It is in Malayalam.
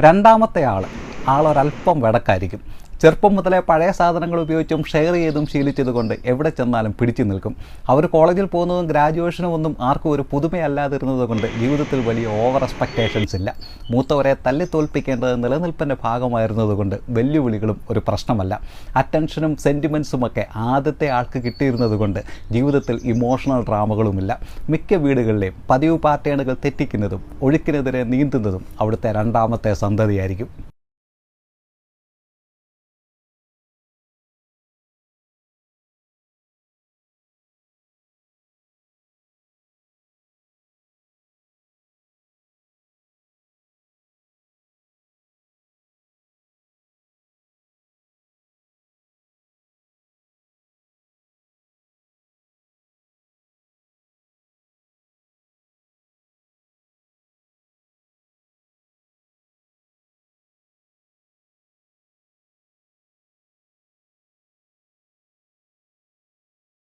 രണ്ടാമത്തെ ആൾ ആളൊരല്പം വെടക്കായിരിക്കും. ചെറുപ്പം മുതലേ പഴയ സാധനങ്ങൾ ഉപയോഗിച്ചും ഷെയർ ചെയ്തും ശീലിച്ചതുകൊണ്ട് എവിടെ ചെന്നാലും പിടിച്ചു നിൽക്കും. അവർ കോളേജിൽ പോകുന്നതും ഗ്രാജുവേഷനും ഒന്നും ആർക്കും ഒരു പുതുമയല്ലാതിരുന്നത് കൊണ്ട് ജീവിതത്തിൽ വലിയ ഓവർ എക്സ്പെക്റ്റേഷൻസ് ഇല്ല. മൂത്തവരെ തല്ലി തോൽപ്പിക്കേണ്ടത് നിലനിൽപ്പിന്റെ ഭാഗമായിരുന്നതുകൊണ്ട് വെല്ലുവിളികളും ഒരു പ്രശ്നമല്ല. അറ്റൻഷനും സെന്റിമെൻസും ഒക്കെ ആദ്യത്തെ ആൾക്ക് കിട്ടിയിരുന്നത് കൊണ്ട് ജീവിതത്തിൽ ഇമോഷണൽ ഡ്രാമകളുമില്ല മിക്ക വീടുകളിലെയും പതിവ് പാറ്റേണുകൾ തെറ്റിക്കുന്നതും ഒഴുക്കിനെതിരെ നീന്തുന്നതും അവിടുത്തെ രണ്ടാമത്തെ സന്തതിയായിരിക്കും.